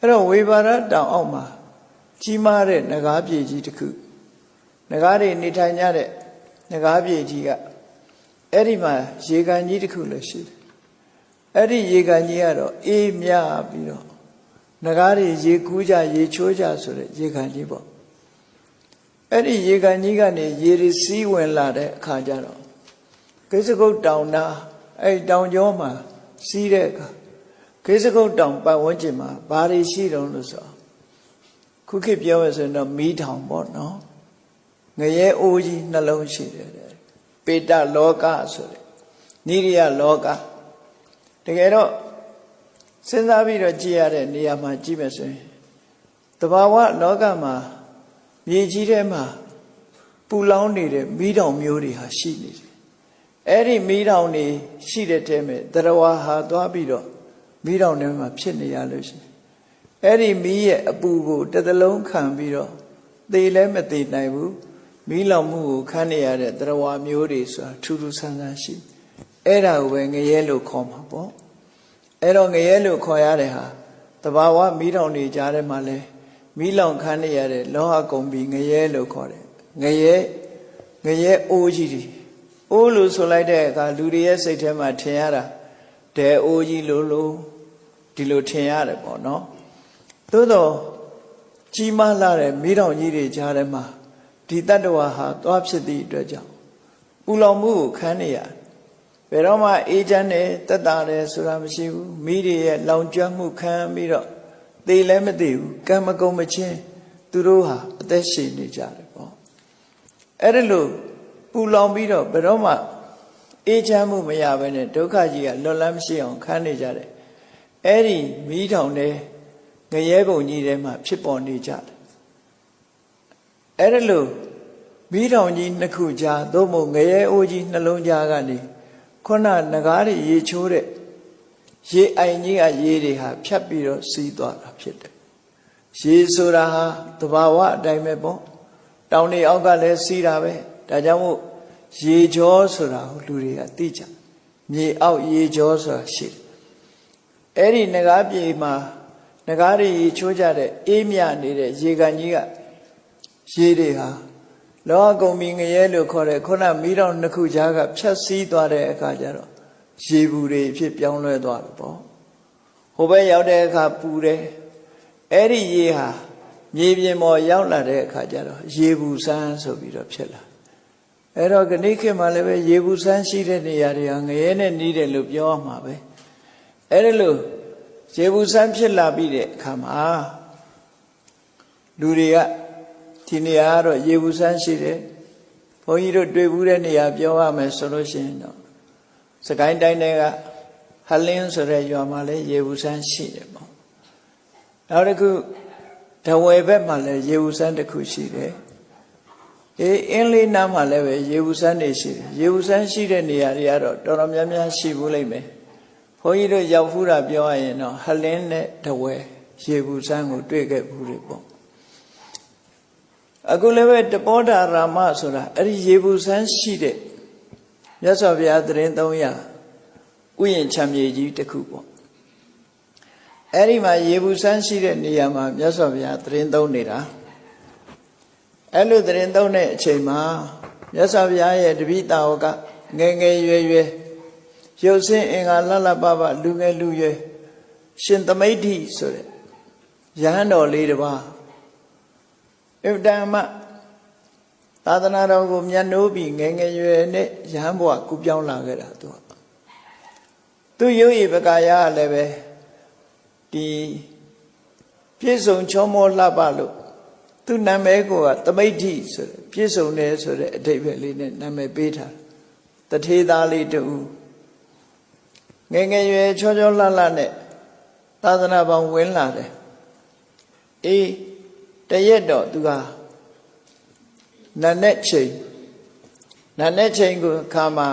အဲ့တော့ဝေဘာရတောင်အောက်မှာကြီးမားတဲ့နဂါးပြေကြီးတစ်ခုနဂါးတွေနေထိုင်ကြတဲ့နဂါးပြေကြီးကအဲ့ဒီမှာရေကန်ကြီးတစ်ခုလည်းရှိတယ်အဲ့ဒီရေကန်ကြီးကတော့အေးမြပြီးတော့နဂါးတွေရေကူးကြရေချိုးကြဆိုတဲ့ရေကန်ကြီးပေါ့အဲ့ဒီရေကန်ကြီးကနေရေတွေစီးဝင်လာတဲ့အခါကျတော့ကိစ္စကုတ်တောင်နာအဲ့ဒီတောင်ကျောမှာစီးတဲ့အခါ ကိစ္စကုတ်တောင်ပတ်ဝန်းကျင်မှာဘာတွေရှိတုံးလို့ဆိုတော့ခုခေတ်ပြောရဆိုရင်တော့မီးထောင်ပေါ့နော်ငရဲအိုးကြီးနှလုံးရှိတယ်တဲ့ပေတလောကဆိုတဲ့နိရိယလောကတကယ်တော့စဉ်းစားပြီးတော့ကြည့်ရတဲ့နေရာမှာကြည့်မယ်ဆိုရင်တဘာဝလောကမှာမြေကြီးထဲမှာပူလောင်နေတဲ့မီးတောင်မျိုးတွေဟာရှိနေတယ်အဲ့ဒီမီးတောင်တွေရှိတဲ့တဲမဲ့တရဝါဟာသွားပြီးတော့ မီးတောင်ထဲမှာဖြစ်နေရလို့ရှိရင်အဲ့ဒီမီးရဲ့အပူကိုတစ်သလုံးခံပြီးတော့သေလည်းမသေနိုင်ဘူးမီးလောင်မှုကိုခံနေရတဲ့တရဝါမျိုးတွေဆိုတာထူးထူးဆန်းဆန်းရှိအဲ့ဒါကိုပဲငရဲလို့ခေါ်မှာပေါ့အဲ့တော့ငရဲလို့ခေါ်ရတဲ့ဟာတဘာဝမီးတောင်တွေကြားထဲမှာလဲမီးလောင်ခံနေရတဲ့လောဟကုံပြီးငရဲလို့ခေါ်တယ်ငရဲငရဲအိုးကြီးတွေအိုးလို့ဆိုလိုက်တဲ့အခါလူတွေရဲ့စိတ်ထဲမှာထင်ရတာ ဒဲအိုးကြီးလို့လို့ဒီလိုထင်ရတယ်ပေါ့နော်သို့တော့ကြီးမားလာတဲ့မိတော်ကြီးတွေကြားထဲမှာဒီတတ္တဝါဟာသွားဖြစ်သည့်အတွက်ကြောင့်ပူလောင်မှုကိုခံနေရဘယ်တော့မှအေးချမ်းတယ်တက်တာတယ်ဆိုတာမရှိဘူးမိတွေရဲ့လောင်ကျွမ်းမှုခံပြီးတော့သေလည်းမသေဘူးကံမကုံမချင်းသူတို့ဟာအသက်ရှင်နေကြတယ်ပေါ့အဲ့ဒါလို့ပူလောင်ပြီးတော့ဘယ်တော့မှ အေးချမ်းမှုမရဘဲနဲ့ဒုက္ခကြီးကလွတ်လန်းမရှိအောင်ခံနေကြတယ်အဲ့ဒီမိထောင်တဲ့ငရဲပုံကြီးထဲမှာဖြစ်ပေါ်နေကြတယ်အဲ့ဒါလို့မိထောင်ကြီးနှစ်ခုကြားသို့မဟုတ်ငရဲအိုးကြီးနှလုံးကြားကနေခုနငကားတွေရေချိုးတဲ့ရေအိုင်ကြီးကရေတွေဟာဖြတ်ပြီးတော့စီးသွားတာဖြစ်တယ်ရေဆိုတာဟာတဘာဝအတိုင်းပဲပေါ့တောင်တွေအောက်ကလည်းစီးတာပဲဒါကြောင့်မို့ ရေကြောဆိုတာကိုလူတွေကသိကြမြေအောက်ရေကြောဆိုတာရှိတယ်အဲ့ဒီငကားပြေမှာငကားတွေရေချိုးကြတဲ့အေးမြနေတဲ့ရေကန်ကြီးကရေတွေဟာလောကကုံမီငရဲလို့ခေါ်တဲ့ခုနမီးတော်နှစ်ခုကြားကဖြတ်စည်းသွားတဲ့အခါကျတော့ရေဘူးတွေဖြစ်ပြောင်းလဲသွားတယ်ပေါ့ဟိုဘက်ရောက်တဲ့အခါပူတယ်အဲ့ဒီရေဟာမြေပြင်ပေါ်ရောက်လာတဲ့အခါကျတော့ရေဘူးဆန်းဆိုပြီးတော့ဖြစ်လာ အဲ့တော့ခဏိခေတ်မှာလည်းပဲရေဘူးဆန်းရှိတဲ့နေရာတွေဟာငရဲနဲ့နီးတယ်လို့ပြောရမှာပဲအဲ့ဒါလို့ရေဘူးဆန်းဖြစ်လာပြီးတဲ့အခါမှာလူတွေကဒီနေရာကတော့ရေဘူးဆန်းရှိတယ်ဘုန်းကြီးတို့တွေ့ဘူးတဲ့နေရာပြောရမယ်ဆိုလို့ရှိရင်တော့စကိုင်းတိုင်းတွေကဟလင်းဆိုတဲ့ရွာမှာလည်းရေဘူးဆန်းရှိတယ်ပေါ့နောက်တစ်ခုတဝယ်ဘက်မှာလည်းရေဘူးဆန်းတစ်ခုရှိတယ် အေးအင်းလေးနားမှာလည်းပဲရေဘူးဆန်းတွေရှိတယ်ရေဘူးဆန်းရှိတဲ့နေရာတွေကတော့တော်တော်များများရှိဘူးလိမ့်မယ်ဘုန်းကြီးတို့ရောက်ဖူးတာပြောရရင်တော့ဟလင်းနဲ့တဝယ်ရေဘူးဆန်းကိုတွေ့ခဲ့ဘူးတွေပေါ့အခုလည်းပဲတပောဓာရာမဆိုတာအဲ့ဒီရေဘူးဆန်းရှိတဲ့မြတ်စွာဘုရားသရင်300ဥယျာဉ်ချမ်းမြေကြီးတစ်ခုပေါ့အဲ့ဒီမှာရေဘူးဆန်းရှိတဲ့နေရာမှာမြတ်စွာဘုရားသရင်သုံးနေတာ အဲ့လိုသရင်သုံးတဲ့အချိန်မှာမြတ်စွာဘုရားရဲ့တပိတာဝကငယ်ငယ်ရွယ်ရွယ်ရုပ်ဆင်းအင်္ဂါလလပပလူငယ်လူရွယ်ရှင်သမိဋ္ဌိဆိုတဲ့ရဟန်းတော်လေးတစ်ပါးအဗ္ဗဓမ္မသာသနာတော်ကိုမြတ်နိုးပြီးငယ်ငယ်ရွယ်နဲ့ရဟန်းဘဝကူပြောင်းလာခဲ့တာသူကသူရုပ်ရည်ပကာယကလည်းပဲဒီပြည့်စုံချောမောလှပလို့ သူနာမည်ကိုကသမိဋ္ဌိဆိုတဲ့ပြည့်စုံတယ်ဆိုတဲ့အဓိပ္ပာယ်လေးနဲ့နာမည်ပေးထားတထေသားလေးတူငယ်ငယ်ရွယ်ချောချောလှလှနဲ့သာသနာပေါင်းဝင်လာတယ်အေးတရက်တော့သူကနာနဲ့ချိန်နာနဲ့ချိန်ကိုခါမှာ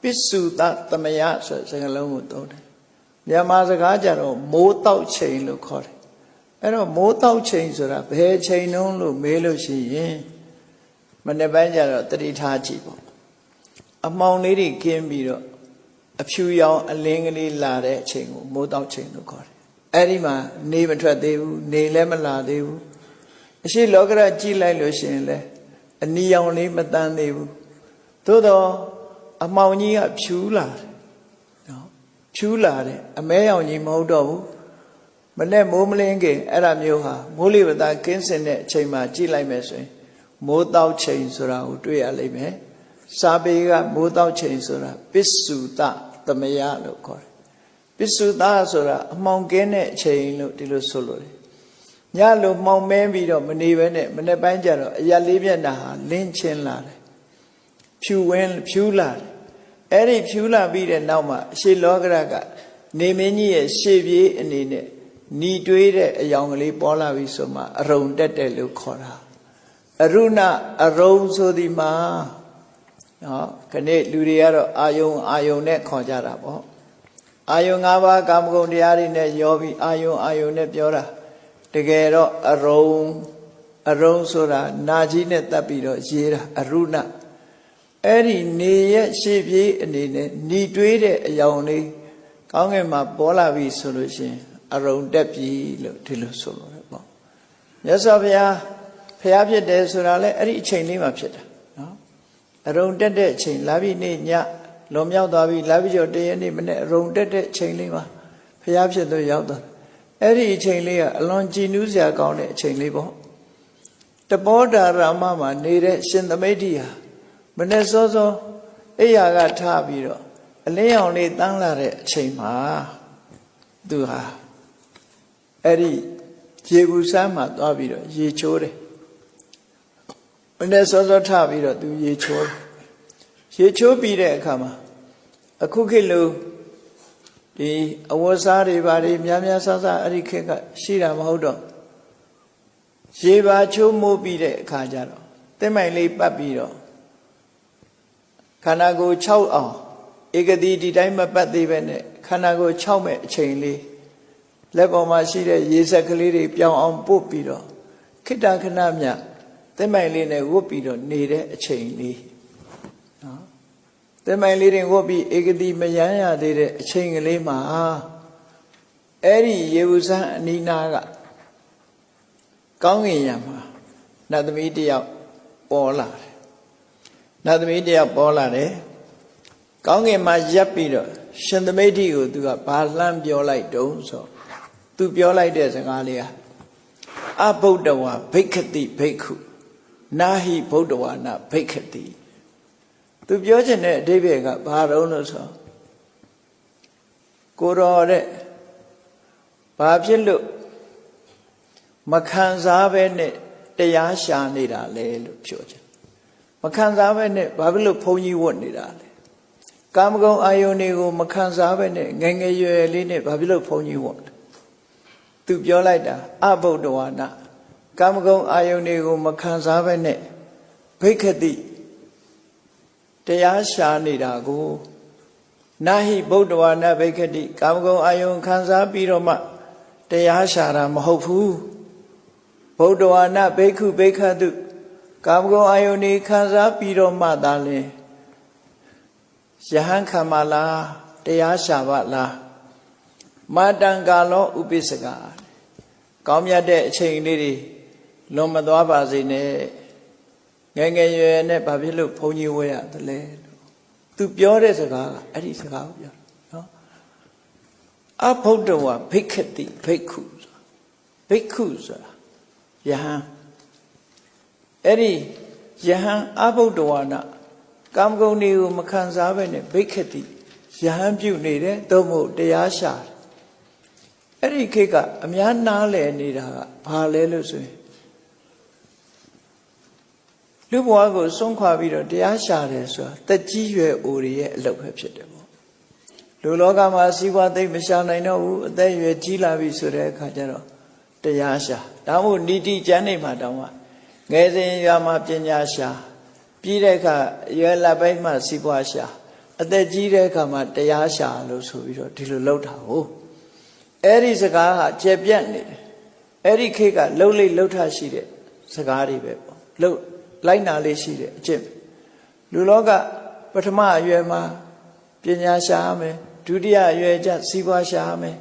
ပစ္စုတသမယဆိုတဲ့စကားလုံးကိုသုံးတယ်မြန်မာစကားကြတော့မိုးတောက်ချိန်လို့ခေါ်တယ် အဲ့တော့မိုးတောက်ချိန်ဆိုတာဘယ်ချိန်တုံးလို့မေးလို့ရှိရင်မနေ့ပိုင်းကျတော့တတိထားကြည့်ပေါ့အမောင်လေးတွေကင်းပြီးတော့အဖြူရောင်အလင်းကလေးလာတဲ့အချိန်ကိုမိုးတောက်ချိန်လို့ခေါ်တယ်အဲ့ဒီမှာနေမထွက်သေးဘူးနေလည်းမလာသေးဘူးအရှိလောကရကြည့်လိုက်လို့ရှိရင်လည်းအနီရောင်လေးမတန်းသေးဘူးသို့တော့အမောင်ကြီးကဖြူလာတယ်နော်ဖြူလာတယ်အမဲရောင်ကြီးမဟုတ်တော့ဘူး မနဲ့မိုးမလင်းခင်အဲ့ဒါမျိုးဟာမိုးလေဝသကင်းစင်တဲ့အချိန်မှာကြည့်လိုက်မယ်ဆိုရင်မိုးတောက်ချိန်ဆိုတာကိုတွေ့ရလိမ့်မယ်စာပေကမိုးတောက်ချိန်ဆိုတာပစ္စုတသမယလို့ခေါ်တယ်ပစ္စုတဆိုတာအမှောင်ကင်းတဲ့အချိန်လို့ဒီလိုဆိုလို့တယ်ညလိုမှောင်မဲပြီးတော့မနေဘဲနဲ့မနေ့ပိုင်းကျတော့အရာလေးမျက်နှာဟာလင်းချင်းလာတယ်ဖြူဝင်းဖြူလာတယ်အဲ့ဒီဖြူလာပြီးတဲ့နောက်မှာအရှိလောကရကနေမင်းကြီးရဲ့ရှေ့ပြေးအနေနဲ့ ညီတွေးတဲ့အယောင်ကလေးပေါ်လာပြီဆိုမှအရုံတက်တယ်လို့ခေါ်တာအရုဏအရုံဆိုဒီမှာနော်ခဏလူတွေကတော့အာယုံအာယုံနဲ့ခေါ်ကြတာပေါ့အာယုံ၅ပါးကာမဂုဏ်တရားတွေနဲ့ရောပြီးအာယုံအာယုံနဲ့ပြောတာတကယ်တော့အရုံအရုံဆိုတာနာကြီးနဲ့တတ်ပြီးတော့ရေးတာအရုဏအဲ့ဒီနေရဲ့ရှေ့ပြေးအနေနဲ့ညီတွေးတဲ့အယောင်လေးကောင်းကင်မှာပေါ်လာပြီဆိုလို့ရှိရင် အရုံတက်ပြီလို့ဒီလိုဆိုလို့ရပေါ့မြတ်စွာဘုရားဖျားဖြစ်တယ်ဆိုတာလဲအဲ့ဒီအချိန်လေးမှာဖြစ်တာနော်အရုံတက်တဲ့အချိန်လာပြီနေ့ညလွန်မြောက်သွားပြီလာပြီကျော်တရက်နေ့မနေ့အရုံတက်တဲ့အချိန်လေးမှာဖျားဖြစ်တော့ရောက်သွားအဲ့ဒီအချိန်လေးကအလွန်ကြည်နူးစရာကောင်းတဲ့အချိန်လေးပေါ့တပောဒါရမမှာနေတဲ့ရှင်သမိတ်တိဟာမနေ့စောစောအိယာကထားပြီးတော့အလင်းရောင်လေးတန်းလာတဲ့အချိန်မှာသူဟာ အဲ့ဒီရေဘူးဆန်းမှာသွားပြီးတော့ရေချိုးတယ်မနေ့စောစောထားပြီးတော့သူရေချိုးတယ်ရေချိုးပြီးတဲ့အခါမှာအခုခေတ်လိုဒီအဝတ်စားတွေဘာတွေများများဆဆအဲ့ဒီခေတ်ကရှိတာမဟုတ်တော့ရေပါချိုးမိုးပြီးတဲ့အခါကျတော့တင်းမိုင်လေးပတ်ပြီးတော့ခန္ဓာကိုယ်6အောင်ဧကတိဒီတိုင်းမပတ်သေးပဲနဲ့ခန္ဓာကိုယ်6မဲ့အချိန်လေး လက်ပေါ်မှာရှိတဲ့ရေဆက်ကလေးတွေပြောင်းအောင်ပုတ်ပြီးတော့ခိတ္တခဏမြတင်းမိုင်လေးနဲ့ဝတ်ပြီးတော့နေတဲ့အချိန်လေးနော်တင်းမိုင်လေးတွေဝတ်ပြီးဧကတိမယမ်းရသေးတဲ့အချိန်ကလေးမှာအဲ့ဒီရေဘူးဆန်းအနီးနားကကောင်းကင်ယံမှာနတ်သမီးတယောက်ပေါ်လာတယ်နတ်သမီးတယောက်ပေါ်လာတယ်ကောင်းကင်မှာရပ်ပြီးတော့ရှင်သမိတ်တိကိုသူကဘာလှမ်းပြောလိုက်တုံးဆို သူပြောလိုက်တဲ့စကားလေးဟာအဗုဒ္ဓဝါဘိက္ခတိဘိက္ခုနာဟိဗုဒ္ဓဝါနာဘိက္ခတိသူပြောချင်တဲ့အဓိပ္ပာယ်ကဘာတုံးလို့ဆိုကိုတော်တဲ့ဘာဖြစ်လို့မခံစားပဲနဲ့တရားရှာနေတာလဲလို့ပြောချင်မခံစားပဲနဲ့ဘာဖြစ်လို့ဘုန်းကြီးဝတ်နေတာလဲကာမဂုဏ်အာယုန်တွေကိုမခံစားပဲနဲ့ငယ်ငယ်ရွယ်ရွယ်လေးနဲ့ဘာဖြစ်လို့ဘုန်းကြီးဝတ်လဲ သူပြောလိုက်တာအဘုဒ္ဓဝါဒကာမဂုဏ်အာယုန်တွေကိုမခံစားပဲနဲ့ဘိက္ခတိတရားရှာနေတာကိုနာဟိဗုဒ္ဓဝါဒဘိက္ခတိကာမဂုဏ်အာယုန်ခံစားပြီးတော့မှတရားရှာတာမဟုတ်ဘူးဗုဒ္ဓဝါဒဘိက္ခုဘိက္ခတုကာမဂုဏ်အာယုန်နေခံစားပြီးတော့မှသာလဲယဟန်ခံမလားတရားရှာပါလား မာတံကာလောဥပိစကကောင်းမြတ်တဲ့အချိန်လေးတွေလွန်မသွားပါစေနဲ့ငယ်ငယ်ရွယ်ရွယ်နဲ့ဘာဖြစ်လို့ဘုန်းကြီးဝဲရသလဲလို့သူပြောတဲ့စကားကအဲ့ဒီစကားကိုပြောနော်အဘုဒ္ဓဝါဘိက္ခတိဘိက္ခုဘိက္ခုဆိုတာယဟန်အဲ့ဒီယဟန်အဘုဒ္ဓဝါနာကာမဂုဏ်တွေကိုမခံစားပဲနဲ့ဘိက္ခတိယဟန်ပြုတ်နေတယ်သို့မဟုတ်တရားရှာတယ် အဲ့ဒီခေတ်ကအများနားလည်နေတာကဘာလဲလို့ဆိုရင်လူဘဝကိုစွန့်ခွာပြီးတော့တရားရှာတယ်ဆိုတာတက်ကြီးရွယ်အိုတွေရဲ့အလုပ်ပဲဖြစ်တယ်ပေါ့လူလောကမှာစီးပွားသိမ့်မရှာနိုင်တော့ဘူးအသက်ရွယ်ကြီးလာပြီဆိုတဲ့အခါကျတော့တရားရှာဒါမှမဟုတ်ဏိတိကျမ်းနေမှာတောင်းပါငယ်စဉ်ရွာမှာပညာရှာပြီးတဲ့အခါရွယ်လက်ပိုင်းမှာစီးပွားရှာအသက်ကြီးတဲ့အခါမှာတရားရှာလို့ဆိုပြီးတော့ဒီလိုလုပ်တာဟုတ် အဲ့ဒီစကားဟာကျေပြတ်နေတယ်အဲ့ဒီခေတ်ကလှုပ်လိလှုပ်ထရှိတဲ့စကားတွေပဲပေါ့လှုပ်လိုက်နာလေးရှိတဲ့အကျင့်လူလောကပထမအရွယ်မှာပညာရှာရမယ်ဒုတိယအရွယ်ကျစီးပွားရှာရမယ်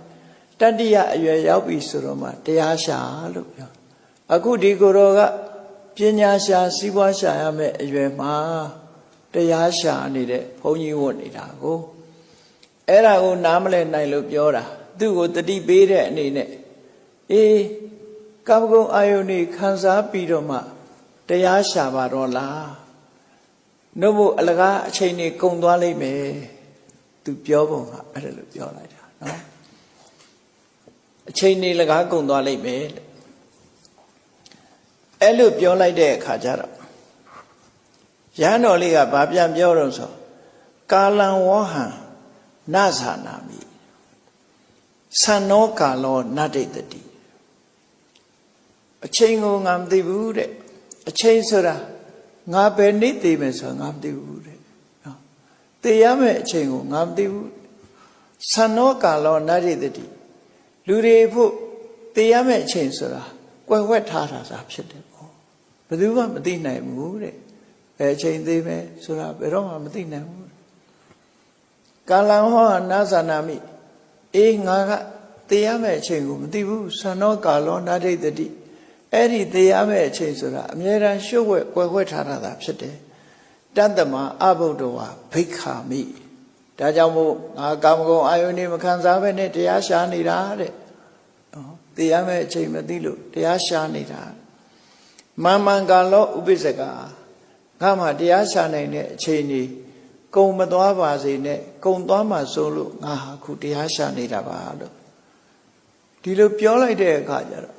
တတတ္တိယအရွယ်ရောက်ပြီဆိုတော့မှတရားရှာလို့ပြောအခုဒီကိုယ်တော်ကပညာရှာစီးပွားရှာရမယ့်အရွယ်မှာတရားရှာနေတဲ့ဘုန်းကြီးဝတ်နေတာကိုအဲ့ဒါကိုနားမလဲနိုင်လို့ပြောတာ သူ့ကိုတတိပေးတဲ့အနေနဲ့အေးကာမဂုဏ်အာယုန်นี่ခံစားပြီးတော့မှတရားရှာပါတော့လားနှုတ်ဖို့အလကားအချိန်นี่ကုန်သွားလိမ့်မယ်သူပြောပုံကအဲ့ဒါလို့ပြောလိုက်တာနော်အချိန်นี่လကားကုန်သွားလိမ့်မယ်လို့အဲ့လိုပြောလိုက်တဲ့အခါကျတော့ရဟန်းတော်လေးကဗာပြန်ပြောတော့ဆိုကာလံဝေါဟံနသနာမိ သံနောကာလောနတ္တိတတိအချိန်ကိုငါမသိဘူးတဲ့အချိန်ဆိုတာငါပဲနေသိမယ်ဆိုတာငါမသိဘူးတဲ့နော်သိရမယ့်အချိန်ကိုငါမသိဘူးသံနောကာလောနတ္တိတတိလူတွေဖို့သိရမယ့်အချိန်ဆိုတာကွယ်ဝှက်ထားတာသာဖြစ်တယ်ပေါ့ဘယ်သူမှမသိနိုင်ဘူးတဲ့ဘယ်အချိန်သေးမယ်ဆိုတာဘယ်တော့မှမသိနိုင်ဘူးကာလံဟောနာသနာမိ အေးငါကသိရမယ့်အချိန်ကိုမသိဘူးသံနောကာလောနတ္တိတတိအဲ့ဒီသိရမယ့်အချိန်ဆိုတာအမြဲတမ်းရှုပ်ဝဲကွယ်ဝှက်ထားတာသာဖြစ်တယ်တတ္တမအဘုဒ္ဓဝါဘိက္ခာမိဒါကြောင့်မို့ငါကာမဂုဏ်အာယုန်နေမခံစားဘဲနဲ့တရားရှာနေတာတဲ့နော်သိရမယ့်အချိန်မသိလို့တရားရှာနေတာမန်မှန်ကာလောဥပိစ္ဆကငါမှတရားရှာနိုင်တဲ့အချိန်ကြီး ကုံမသွားပါစေနဲ့ကုံသွားမှစိုးလို့ငါဟာခုတရားရှာနေတာပါလို့ဒီလိုပြောလိုက်တဲ့အခါကျတော့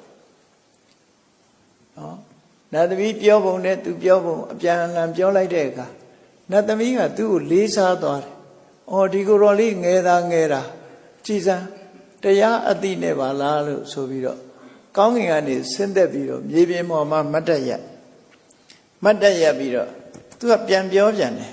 နော်နတ်သမီးပြောပုံနဲ့သူပြောပုံအပြန်အလှန်ပြောလိုက်တဲ့အခါနတ်သမီးကသူ့ကိုလေးစားသွားတယ်။အော်ဒီကိုယ်တော်လေးငယ်တာငယ်တာကြည်စမ်းတရားအတိနဲ့ပါလားလို့ဆိုပြီးတော့ကောင်းကင်ကနေဆင်းသက်ပြီးတော့မြေပြင်ပေါ်မှာမတ်တက်ရက်မတ်တက်ရက်ပြီးတော့သူကပြန်ပြောပြန်တယ်